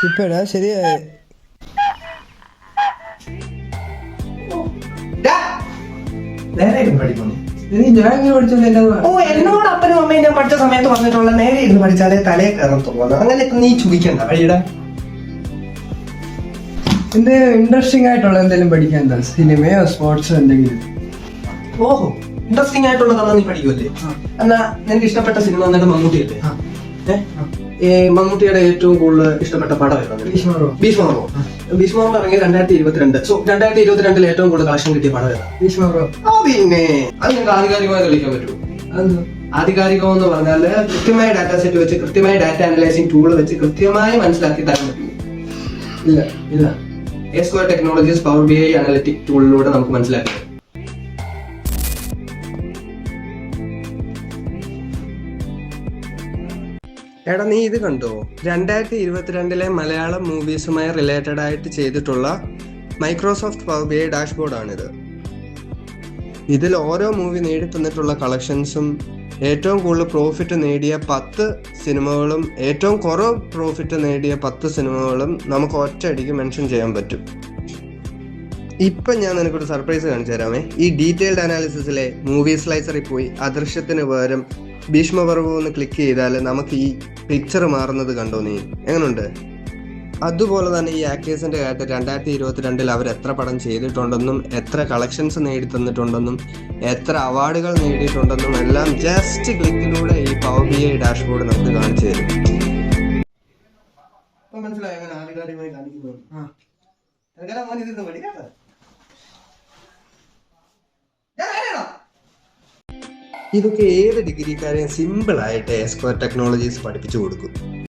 ഇപ്പഴാ ശരിയായ ഇങ്ങനെ പഠിച്ചത് ഓ എന്നോട് അപ്പനും അമ്മയും ഞാൻ പഠിച്ച സമയത്ത് പറഞ്ഞിട്ടുള്ള നേരെ ഇരുന്ന് പഠിച്ചാലേ തലയെ അങ്ങനെ നീ ചുമിക്കണ്ട വഴിയുടെ എന്ത് ഇൻട്രസ്റ്റിംഗ് ആയിട്ടുള്ള എന്തെങ്കിലും പഠിക്കാൻ എന്താ? സിനിമയോ സ്പോർട്സോ എന്തെങ്കിലും? ഓഹോ ഇൻട്രസ്റ്റിംഗ് ആയിട്ടുള്ളതാണ് നീ പഠിക്കുമല്ലേ എന്നാ നിനക്ക് ഇഷ്ടപ്പെട്ട സിനിമ എന്നിട്ട് മമ്മൂട്ടിയല്ലേ? ആ. ഈ മമ്മൂട്ടിയുടെ ഏറ്റവും കൂടുതൽ ഇഷ്ടപ്പെട്ട പടം ഭീഷ്മറോ? ഭീഷ്മർമ്മ ഇറങ്ങിയ രണ്ടായിരത്തി ഇരുപത്തിരണ്ട് സോ രണ്ടായിരത്തി ഇരുപത്തിരണ്ടിൽ ഏറ്റവും കൂടുതൽ കളക്ഷൻ കിട്ടിയ പടം ഏതാണ് ഭീഷ്മ ബ്രോ ആ പിന്നെ. അത് നിങ്ങൾക്ക് ആധികാരികമായി തെളിയിക്കാൻ പറ്റുമോ? ആധികാരികം എന്ന് പറഞ്ഞാൽ കൃത്യമായ ഡാറ്റ സെറ്റ് വെച്ച് കൃത്യമായ ഡാറ്റ അനലൈസിംഗ് ടൂൾ വെച്ച് കൃത്യമായി മനസ്സിലാക്കി തരാൻ പറ്റും ഇല്ല. ഇല്ല. A square technologies power B I analytic ടൂളിലൂടെ നമുക്ക് മനസ്സിലാക്കാം എടാ നീ ഇത് കണ്ടോ? രണ്ടായിരത്തി ഇരുപത്തിരണ്ടിലെ മലയാളം മൂവീസുമായി റിലേറ്റഡ് ആയിട്ട് ചെയ്തിട്ടുള്ള മൈക്രോസോഫ്റ്റ് പവർ ബി ഐ ഡാഷ്ബോർഡാണിത്. ഇതിൽ ഓരോ മൂവി നേടിത്തന്നിട്ടുള്ള കളക്ഷൻസും ഏറ്റവും കൂടുതൽ പ്രോഫിറ്റ് നേടിയ പത്ത് സിനിമകളും ഏറ്റവും കുറവ് പ്രോഫിറ്റ് നേടിയ പത്ത് സിനിമകളും നമുക്ക് ഒറ്റയടിക്ക് മെൻഷൻ ചെയ്യാൻ പറ്റും. ഇപ്പം ഞാൻ നിനക്കൊരു സർപ്രൈസ് കാണിച്ചു തരാമേ. ഈ ഡീറ്റെയിൽഡ് അനാലിസിസിലെ മൂവി സ്ലൈസറിൽ പോയി അദൃശ്യത്തിന് പകരം ഭീഷ്മപർവം എന്ന് ക്ലിക്ക് ചെയ്താൽ നമുക്ക് ഈ പിക്ചർ മാറുന്നത് കണ്ടോ നീ? എങ്ങനെയുണ്ട് അതുപോലെ തന്നെ ഈ ആക്ടേഴ്സിന്റെ കാര്യത്തിൽ രണ്ടായിരത്തി ഇരുപത്തിരണ്ടിൽ അവർ എത്ര പടം ചെയ്തിട്ടുണ്ടെന്നും എത്ര കളക്ഷൻസ് നേടി തന്നിട്ടുണ്ടെന്നും എത്ര അവാർഡുകൾ നേടിയിട്ടുണ്ടെന്നും എല്ലാം ജസ്റ്റ് ക്ലിക്കിലൂടെ ഈ പവർ ബി ഐ ഡാഷ്ബോർഡ് നമുക്ക് കാണിച്ചു തരും. മനസ്സിലായോ? ആധികാരികമായി കാണിക്കുന്നത്. ഇതൊക്കെ ഏത് ഡിഗ്രിക്കാരെയും സിമ്പിൾ ആയിട്ട് എസ്ക്വയർ ടെക്നോളജീസ് പഠിപ്പിച്ചു കൊടുക്കും.